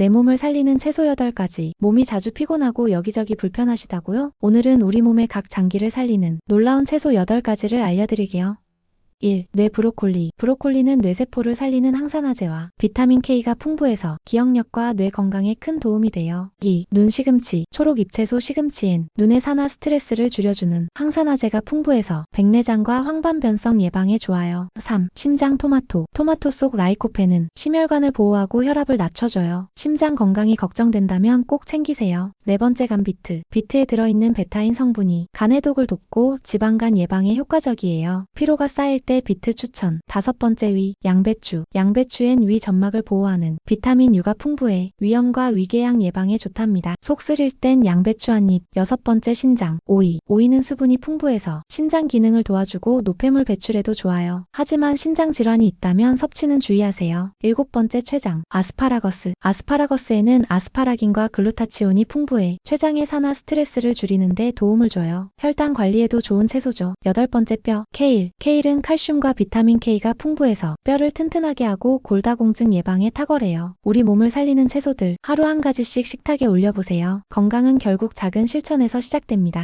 내 몸을 살리는 채소 8가지. 몸이 자주 피곤하고 여기저기 불편하시다고요? 오늘은 우리 몸의 각 장기를 살리는 놀라운 채소 8가지를 알려드릴게요. 1. 뇌 브로콜리. 브로콜리는 뇌세포를 살리는 항산화제와 비타민 K가 풍부해서 기억력과 뇌 건강에 큰 도움이 돼요. 2. 눈 시금치. 초록 잎채소 시금치엔 눈의 산화 스트레스를 줄여주는 항산화제가 풍부해서 백내장과 황반변성 예방에 좋아요. 3. 심장 토마토. 토마토 속 라이코펜은 심혈관을 보호하고 혈압을 낮춰줘요. 심장 건강이 걱정된다면 꼭 챙기세요. 네 번째 간 비트. 비트에 들어있는 베타인 성분이 간 해독을 돕고 지방간 예방에 효과적이에요. 피로가 쌓일 때 비트 추천. 다섯 번째 위. 양배추. 양배추엔 위 점막을 보호하는 비타민 U가 풍부해 위염과 위궤양 예방에 좋답니다. 속 쓰릴 땐 양배추 한 입. 여섯 번째 신장. 오이. 오이는 수분이 풍부해서 신장 기능을 도와주고 노폐물 배출에도 좋아요. 하지만 신장 질환이 있다면 섭취는 주의하세요. 일곱 번째 췌장. 아스파라거스. 아스파라거스에는 아스파라긴과 글루타치온이 풍부해 췌장의 산화 스트레스를 줄이는데 도움을 줘요. 혈당 관리에도 좋은 채소죠. 여덟 번째 뼈. 케일. 케일은 칼슘과 비타민 K가 풍부해서 뼈를 튼튼하게 하고 골다공증 예방에 탁월해요. 우리 몸을 살리는 채소들 하루 한 가지씩 식탁에 올려보세요. 건강은 결국 작은 실천에서 시작됩니다.